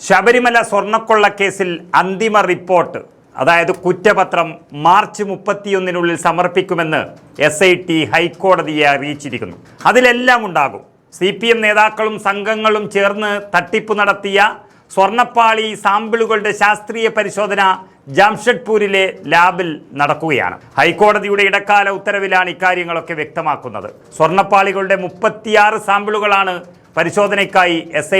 ശബരിമല സ്വർണക്കൊള്ള കേസിൽ അന്തിമ റിപ്പോർട്ട്. അതായത് കുറ്റപത്രം മാർച്ച് മുപ്പത്തിയൊന്നിനുള്ളിൽ സമർപ്പിക്കുമെന്ന് എസ് ഐ ടി ഹൈക്കോടതിയെ അറിയിച്ചിരിക്കുന്നു. അതിലെല്ലാം ഉണ്ടാകും. സി പി എം നേതാക്കളും സംഘങ്ങളും ചേർന്ന് തട്ടിപ്പ് നടത്തിയ സ്വർണപ്പാളി സാമ്പിളുകളുടെ ശാസ്ത്രീയ പരിശോധന ജംഷഡ്പൂരിലെ ലാബിൽ നടക്കുകയാണ്. ഹൈക്കോടതിയുടെ ഇടക്കാല ഉത്തരവിലാണ് ഇക്കാര്യങ്ങളൊക്കെ വ്യക്തമാക്കുന്നത്. സ്വർണപ്പാളികളുടെ മുപ്പത്തിയാറ് സാമ്പിളുകളാണ് പരിശോധനയ്ക്കായി എസ്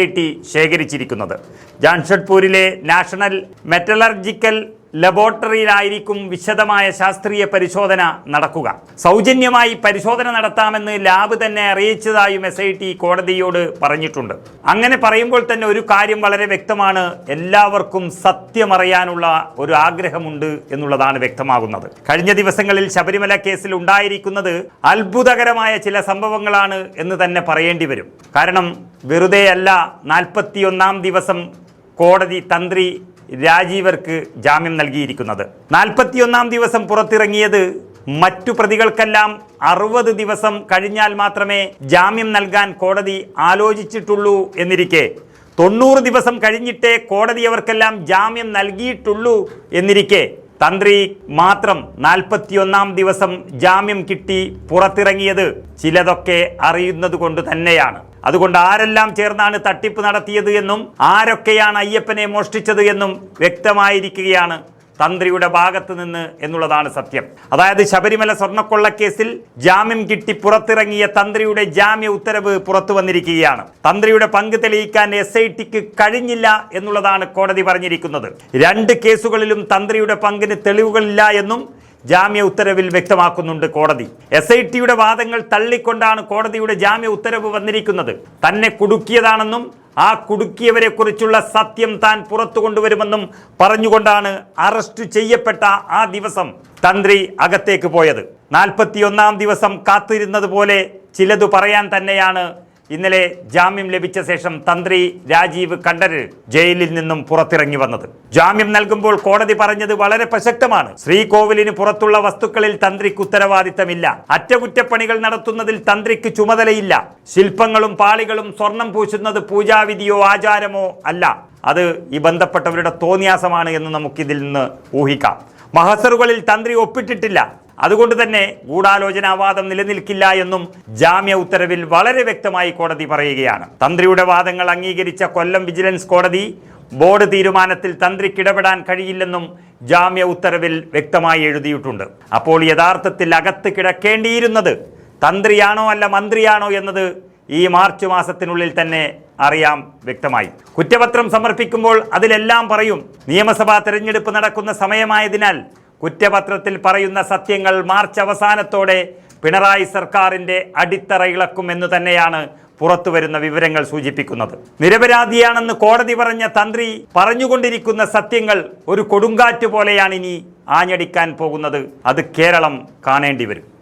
ശേഖരിച്ചിരിക്കുന്നത്. ജാംഷഡ്പൂരിലെ നാഷണൽ മെറ്റലർജിക്കൽ ലബോറട്ടറിയിലായിരിക്കും വിശദമായ ശാസ്ത്രീയ പരിശോധന നടക്കുക. സൗജന്യമായി പരിശോധന നടത്താമെന്ന് ലാബ് തന്നെ അറിയിച്ചതായും എസ് കോടതിയോട് പറഞ്ഞിട്ടുണ്ട്. അങ്ങനെ പറയുമ്പോൾ തന്നെ ഒരു കാര്യം വളരെ വ്യക്തമാണ്. എല്ലാവർക്കും സത്യമറിയാനുള്ള ഒരു ആഗ്രഹമുണ്ട് എന്നുള്ളതാണ് വ്യക്തമാകുന്നത്. കഴിഞ്ഞ ദിവസങ്ങളിൽ ശബരിമല കേസിൽ ഉണ്ടായിരിക്കുന്നത് അത്ഭുതകരമായ ചില സംഭവങ്ങളാണ് എന്ന് തന്നെ പറയേണ്ടി വരും. കാരണം വെറുതെയല്ല നാൽപ്പത്തിയൊന്നാം ദിവസം കോടതി തന്ത്രി രാജീവർക്ക് ജാമ്യം നൽകിയിരിക്കുന്നത്. നാൽപ്പത്തിയൊന്നാം ദിവസം പുറത്തിറങ്ങിയത് മറ്റു പ്രതികൾക്കെല്ലാം അറുപത് ദിവസം കഴിഞ്ഞാൽ മാത്രമേ ജാമ്യം നൽകാൻ കോടതി ആലോചിച്ചിട്ടുള്ളൂ എന്നിരിക്കെ. തൊണ്ണൂറ് ദിവസം കഴിഞ്ഞിട്ടേ കോടതി അവർക്കെല്ലാം ജാമ്യം നൽകിയിട്ടുള്ളൂ എന്നിരിക്കെ. തന്ത്രി മാത്രം നാൽപ്പത്തിയൊന്നാം ദിവസം ജാമ്യം കിട്ടി പുറത്തിറങ്ങിയത് ചിലതൊക്കെ അറിയുന്നത് കൊണ്ട് തന്നെയാണ്. അതുകൊണ്ട് ആരെല്ലാം ചേർന്നാണ് തട്ടിപ്പ് നടത്തിയത് എന്നും ആരൊക്കെയാണ് അയ്യപ്പനെ മോഷ്ടിച്ചത് എന്നും വ്യക്തമായിരിക്കുകയാണ് തന്ത്രിയുടെ ഭാഗത്ത് നിന്ന് എന്നുള്ളതാണ് സത്യം. അതായത് ശബരിമല സ്വർണക്കൊള്ളക്കേസിൽ ജാമ്യം കിട്ടി പുറത്തിറങ്ങിയ തന്ത്രിയുടെ ജാമ്യ ഉത്തരവ് പുറത്തു വന്നിരിക്കുകയാണ്. തന്ത്രിയുടെ പങ്ക് തെളിയിക്കാൻ എസ് ഐ ടിക്ക് കഴിഞ്ഞില്ല എന്നുള്ളതാണ് കോടതി പറഞ്ഞിരിക്കുന്നത്. രണ്ട് കേസുകളിലും തന്ത്രിയുടെ പങ്കിന് തെളിവുകളില്ല എന്നും ജാമ്യ ഉത്തരവിൽ വ്യക്തമാക്കുന്നുണ്ട് കോടതി. എസ് ഐ ടിയുടെ വാദങ്ങൾ തള്ളിക്കൊണ്ടാണ് കോടതിയുടെ ജാമ്യ ഉത്തരവ് വന്നിരിക്കുന്നത്. തന്നെ കുടുക്കിയതാണെന്നും ആ കുടുക്കിയവരെ കുറിച്ചുള്ള സത്യം താൻ പുറത്തു കൊണ്ടുവരുമെന്നും പറഞ്ഞുകൊണ്ടാണ് അറസ്റ്റ് ചെയ്യപ്പെട്ട ആ ദിവസം തന്ത്രി അകത്തേക്ക് പോയത്. നാൽപ്പത്തിയൊന്നാം ദിവസം കാത്തിരുന്നത് പോലെ ചിലതു പറയാൻ തന്നെയാണ് ഇന്നലെ ജാമ്യം ലഭിച്ച ശേഷം തന്ത്രി രാജീവ് കണ്ഠര് ജയിലിൽ നിന്നും പുറത്തിറങ്ങി വന്നത്. ജാമ്യം നൽകുമ്പോൾ കോടതി പറഞ്ഞത് വളരെ പ്രസക്തമാണ്. ശ്രീകോവിലിന് പുറത്തുള്ള വസ്തുക്കളിൽ തന്ത്രിക്ക് ഉത്തരവാദിത്തമില്ല. അറ്റകുറ്റപ്പണികൾ നടത്തുന്നതിൽ തന്ത്രിക്ക് ചുമതലയില്ല. ശില്പങ്ങളും പാളികളും സ്വർണം പൂശുന്നത് പൂജാവിധിയോ ആചാരമോ അല്ല. അത് ഈ ബന്ധപ്പെട്ടവരുടെ തോന്നിയാസമാണ് എന്ന് നമുക്കിതിൽ നിന്ന് ഊഹിക്കാം. മഹസറുകളിൽ തന്ത്രി ഒപ്പിട്ടിട്ടില്ല. അതുകൊണ്ട് തന്നെ ഗൂഢാലോചനാവാദം നിലനിൽക്കില്ല എന്നും ജാമ്യ ഉത്തരവിൽ വളരെ വ്യക്തമായി കോടതി പറയുകയാണ്. തന്ത്രിയുടെ വാദങ്ങൾ അംഗീകരിച്ച കൊല്ലം വിജിലൻസ് കോടതി ബോർഡ് തീരുമാനത്തിൽ തന്ത്രിക്ക് ഇടപെടാൻ കഴിയില്ലെന്നും ജാമ്യ ഉത്തരവിൽ വ്യക്തമായി എഴുതിയിട്ടുണ്ട്. അപ്പോൾ യഥാർത്ഥത്തിൽ അകത്ത് കിടക്കേണ്ടിയിരുന്നത് തന്ത്രിയാണോ അല്ല മന്ത്രിയാണോ എന്നത് ഈ മാർച്ച് മാസത്തിനുള്ളിൽ തന്നെ അറിയാം വ്യക്തമായി. കുറ്റപത്രം സമർപ്പിക്കുമ്പോൾ അതിലെല്ലാം പറയും. നിയമസഭാ തെരഞ്ഞെടുപ്പ് നടക്കുന്ന സമയമായതിനാൽ കുറ്റപത്രത്തിൽ പറയുന്ന സത്യങ്ങൾ മാർച്ച് അവസാനത്തോടെ പിണറായി സർക്കാരിന്റെ അടിത്തറ ഇളക്കും എന്ന് തന്നെയാണ് പുറത്തുവരുന്ന വിവരങ്ങൾ സൂചിപ്പിക്കുന്നത്. നിരപരാധിയാണെന്ന് കോടതി പറഞ്ഞ തന്ത്രി പറഞ്ഞുകൊണ്ടിരിക്കുന്ന സത്യങ്ങൾ ഒരു കൊടുങ്കാറ്റ് പോലെയാണ് ഇനി ആഞ്ഞടിക്കാൻ പോകുന്നത്. അത് കേരളം കാണേണ്ടി വരും.